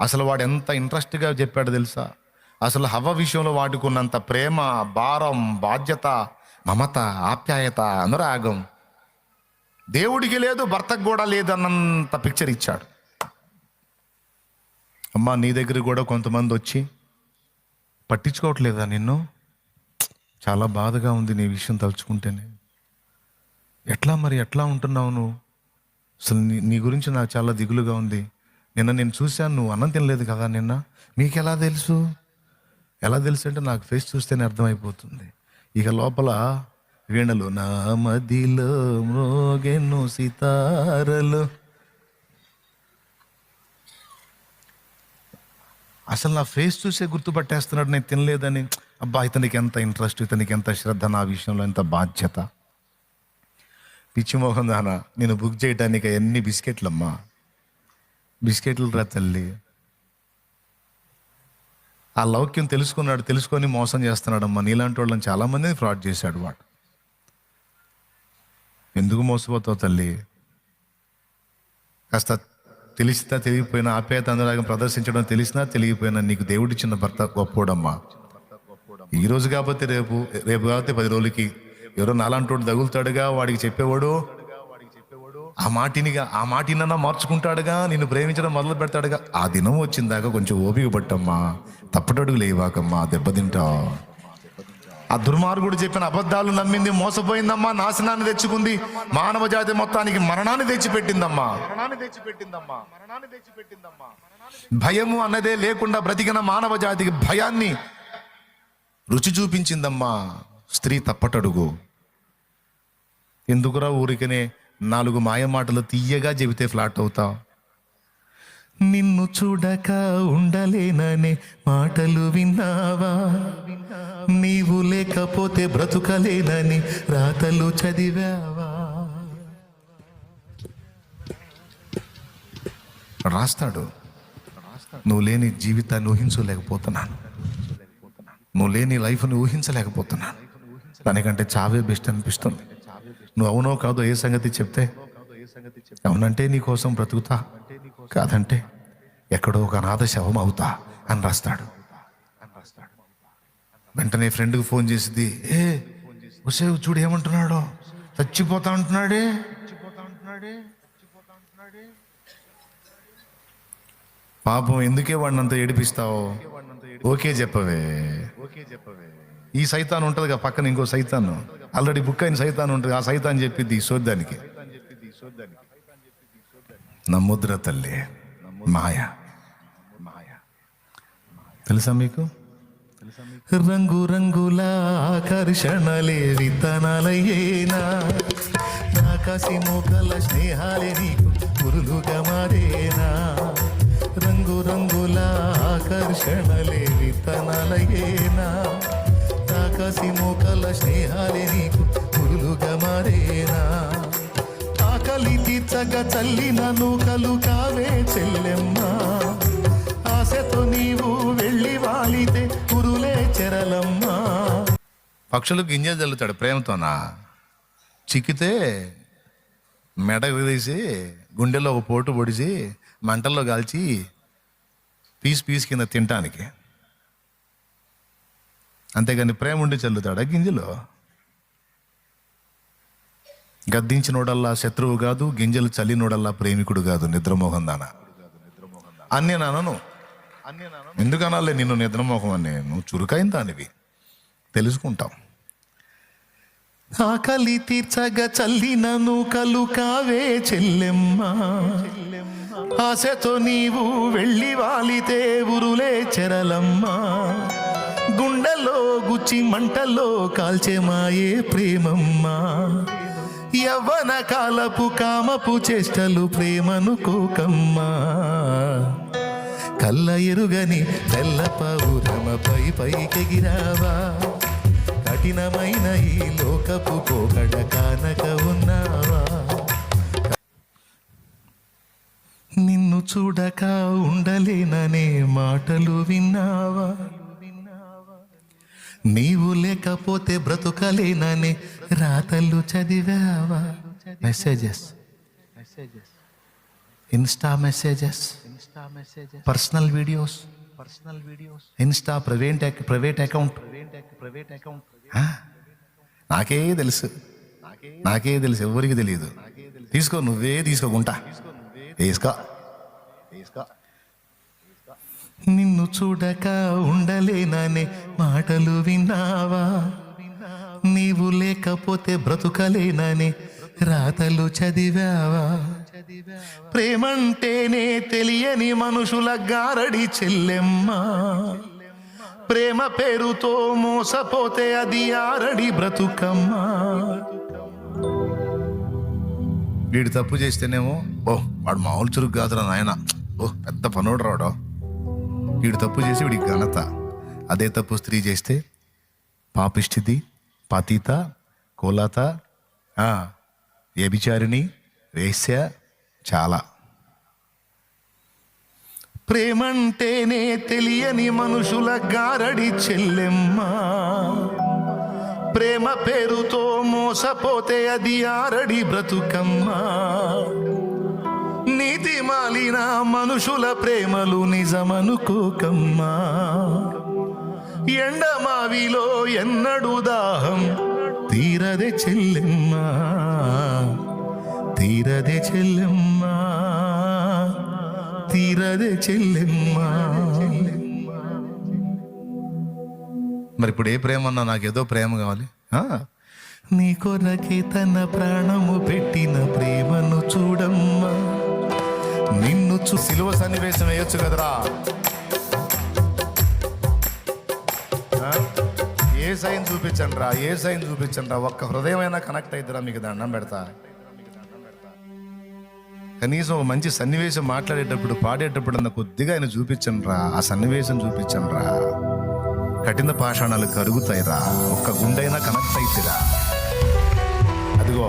అసలు వాడు ఎంత ఇంట్రెస్ట్గా చెప్పాడు తెలుసా? అసలు హవ్వ విషయంలో వాడుకున్నంత ప్రేమ భారం బాధ్యత మమత ఆప్యాయత అనురాగం. దేవుడికి లేదు భర్తకు కూడా లేదన్నంత పిక్చర్ ఇచ్చాడు. అమ్మా నీ దగ్గర కూడా కొంతమంది వచ్చి పట్టించుకోవట్లేదా నిన్ను? చాలా బాధగా ఉంది నీ విషయం తలుచుకుంటేనే. ఎట్లా మరి ఎట్లా ఉంటున్నావు నువ్వు? అసలు నీ నీ గురించి నాకు చాలా దిగులుగా ఉంది. నిన్న నేను చూశాను నువ్వు అన్నం తినలేదు కదా నిన్న. మీకు ఎలా తెలుసు? ఎలా తెలుసు అంటే నాకు ఫేస్ చూస్తేనే అర్థమైపోతుంది. ఇక లోపల వీణలు నా మదిలో మ్రోగెను సితారలు. అసలు నా ఫేస్ చూసే గుర్తుపట్టేస్తున్నాడు నేను తినలేదని. అబ్బా ఇతనికి ఎంత ఇంట్రెస్ట్ ఇతనికి ఎంత శ్రద్ధ నా విషయంలో ఎంత బాధ్యత. పిచ్చిమోహన్ దానా నేను బుక్ చేయడానికి ఎన్ని బిస్కెట్లమ్మా. బిస్కెట్లు రా తల్లి. ఆ లౌక్యం తెలుసుకున్నాడు తెలుసుకొని మోసం చేస్తున్నాడమ్మా. నీలాంటి వాళ్ళని చాలామంది ఫ్రాడ్ చేశాడు వాడు. ఎందుకు మోసపోతావు తల్లి? కాస్త తెలిసినా తెలియకపోయినా ఆప్యాయత అనురాగం ప్రదర్శించడం తెలిసినా తెలియకపోయినా నీకు దేవుడిచ్చిన భర్త గొప్పోడమ్మా. ఈ రోజు కాకపోతే రేపు రేపు కాకపోతే పది రోజులకి ఎవరో నాలాంటోడు తగులుతాడుగా వాడికి చెప్పేవాడు? ఆ మాటినిగా ఆ మాటినన్నా మార్చుకుంటాడుగా నిన్ను ప్రేమించడం మొదలు పెడతాడుగా ఆ దినం వచ్చిందాక కొంచెం ఓపిక పట్టమ్మా. తప్పటడుగు లేవాకమ్మా దెబ్బతింటావు ఆ దుర్మార్గుడు చెప్పిన అబద్ధాలు నమ్మింది మోసపోయిందమ్మా నాశనాన్ని తెచ్చుకుంది. మానవ జాతి మొత్తానికి మరణాన్ని తెచ్చిపెట్టిందమ్మా. మరణాన్ని తెచ్చిపెట్టిందమ్మా. మరణాన్ని తెచ్చిపెట్టిందమ్మా. భయము అన్నదే లేకుండా బ్రతికిన మానవ జాతికి భయాన్ని రుచి చూపించిందమ్మా. స్త్రీ తప్పటడుగు. ఎందుకురా ఊరికనే నాలుగు మాయ మాటలు తీయగా చెబితే ఫ్లాట్ అవుతావు నిన్ను చూడక ఉండలేననే మాటలు విన్నావా? నీవు లేకపోతే బ్రతుకలేనని రాతలు చదివావా? రాస్తాడు. నువ్వు లేని జీవితాన్ని ఊహించలేకపోతున్నాను. నువ్వు లేని లైఫ్ని ఊహించలేకపోతున్నాను. దానికంటే చావే బెస్ట్ అనిపిస్తుంది. నువ్వు అవునో కాదో ఏ సంగతి చెప్తే అవునంటే నీకోసం బ్రతుకుతా. కాదంటే ఎక్కడో ఒక అనాథ శవం అవుతా అని రాస్తాడు. వెంటనే ఫ్రెండ్కి ఫోన్ చేసింది ఏ వసే చూడు ఏమంటున్నాడో? చచ్చిపోతా అంటున్నాడే? పాపం ఎందుకే వాడిని అంత ఏడిపిస్తావు? ఓకే చెప్పవే ఓకే చెప్పవే. ఈ సైతాన్ ఉంటుందిగా పక్కన ఇంకో సైతాన్. ఆల్రెడీ బుక్ అయిన సైతాన్ ఉంటుంది ఆ సైతాన్ చెప్పింది ఈ సోద్దానికి నమ్ముద్ర తల్లి మాయ మాయ. తెలుసా మీకు? రంగు రంగుల ఆకర్షణలే విత్తనాలయ్యేనా ఆకాశి మోకల స్నేహాలే నీకు పురులుగా మారేనా రంగు రంగుల ఆకర్షణలే విత్తనాలయ్యేనా ఆకాశి మోకల స్నేహాలే నీకు పురులుగా మారేనా? ఆకలి తీర్చగా చల్లిన నూకలు కావే చెల్లెమ్మా. ఆశతో నీవు వెళ్ళి వాలితే పురులే చెరలమ్మా. పక్షులు గింజలు చల్లుతాడు ప్రేమతోనా? చిక్కితే మెడ తీసి గుండెలో ఒక పోటు పొడిచి మంటల్లో కాల్చి పీస్ పీస్ కింద తినటానికి అంతేగాని ప్రేమ ఉండి చల్లుతాడా గింజలు? గద్దించినోడల్లా శత్రువు కాదు గింజలు చల్లినోడల్లా ప్రేమికుడు కాదు నిద్రమోహం దాన? అన్నీ నానను ఎందుకనాలే నిన్ను నిద్రమోహం అని నువ్వు చురుకైన దానివి. తెలుసుకుంటాం. ఆకలి తీర్చగా చల్లినను కలు కావే చెల్లెమ్మ. ఆశతో నీవు వెళ్ళి వాలితే ఉరులే చెరలమ్మా. గుండెలో గుచ్చి మంటల్లో కాల్చే మాయే ప్రేమమ్మా. యవ్వన కాలపు కామపు చేష్టలు ప్రేమను కోకమ్మా. కళ్ళ ఎరుగని తెల్ల పౌరమపై పైకెగిరావా కఠినమైన ఈ లోకపు పోకడ కానక ఉన్నావా? నిన్ను చూడక ఉండలేననే మాటలు విన్నావా? నీవు లేకపోతే బ్రతుకలేనని రాతలు చదివావా? Messages messages Insta messages Insta messages personal videos personal videos Insta private private account private account నాకే తెలుసు. నాకే తెలుసు. ఎవరికి తెలియదు. తీసుకో నువ్వే తీసుకోకుంటా. తీసుకో తీసుకో నిన్ను చూడక ఉండలేననే మాటలు విన్నావా? నీవు లేకపోతే బ్రతుకలేనని రాతలు చదివావా? ప్రేమంటేనే తెలియని మనుషుల గారడి చెల్లెమ్మా. ప్రేమ పేరుతో మోసపోతే అది ఆరడి బ్రతుకమ్మా. వీడు తప్పు చేస్తేనేమో ఓ వాడు మామూలు చురుకు కాదురా నాయన. ఓ పెద్ద పనోడు రావడం వీడు తప్పు చేసి వీడికి ఘనత. అదే తప్పు స్త్రీ చేస్తే పాపిష్టిది పతిత కోలాత ఆ, వ్యభిచారిణి వేశ్య చాలా. ప్రేమంటేనే తెలియని మనుషుల గారడి చెల్లెమ్మా. ప్రేమ పేరుతో మోసపోతే అది ఆరడి బ్రతుకమ్మా. మాలిన మనుషుల ప్రేమలు నిజమనుకోకమ్మా ఎండమావిలో ఎన్నడు దాహం తీరదే చెల్లెమ్మా. తీరదే చెల్లెమ్మా. తీరదే చెల్లెమ్మా. మరి ఇప్పుడు ఏ ప్రేమ అన్నా నాకేదో ప్రేమ కావాలి. నీ కొరకే తన ప్రాణము పెట్టిన ప్రేమను చూడమ్మా. నిన్ను సిలువ సన్నివేశం వేయొచ్చు కదరా. ఏ సైన్ చూపించండి రా ఏ సైన్ చూపించండి రా ఒక్క హృదయమైనా కనెక్ట్ అయిద్దిరా మీకు దండం పెడతా. కనీసం ఒక మంచి సన్నివేశం మాట్లాడేటప్పుడు పాడేటప్పుడు అన్న కొద్దిగా ఆయన చూపించండి రా ఆ సన్నివేశం చూపించండి రా కఠిన పాషాణాలు కరుగుతాయిరా ఒక్క గుండైనా కనెక్ట్ అయిద్దిరా. అదిగో.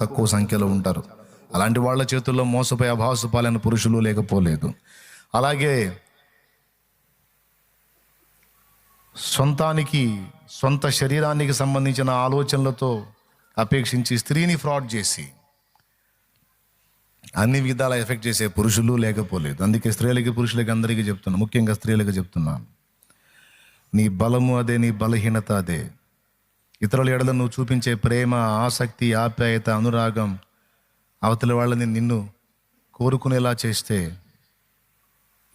తక్కువ సంఖ్యలో ఉంటారు. అలాంటి వాళ్ళ చేతుల్లో మోసపోయి అభాసుపాలైన పురుషులు లేకపోలేదు. అలాగే సొంతానికి సొంత శరీరానికి సంబంధించిన ఆలోచనలతో అపేక్షించి స్త్రీని ఫ్రాడ్ చేసి అన్ని విధాల ఎఫెక్ట్ చేసే పురుషులు లేకపోలేదు. అందుకే స్త్రీలకి పురుషులకి అందరికీ చెప్తున్నాను ముఖ్యంగా స్త్రీలకు చెప్తున్నాను నీ బలము అదే నీ బలహీనత అదే. ఇతరుల ఎడల నువ్వు చూపించే ప్రేమ ఆసక్తి ఆప్యాయత అనురాగం అవతలి వాళ్ళని నిన్ను కోరుకునేలా చేస్తే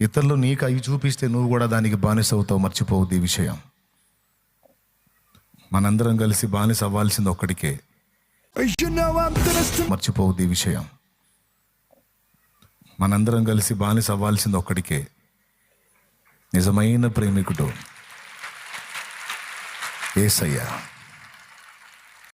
ఇతరులు నీకు అవి చూపిస్తే నువ్వు కూడా దానికి బానిస అవుతావు మర్చిపోవద్దు ఈ విషయం. మనందరం కలిసి బానిస అవ్వాల్సింది ఒక్కడికే. మర్చిపోవద్దు ఈ విషయం. మనందరం కలిసి బానిస అవ్వాల్సింది ఒక్కడికే. నిజమైన ప్రేమికుడు ఏసయ్యా.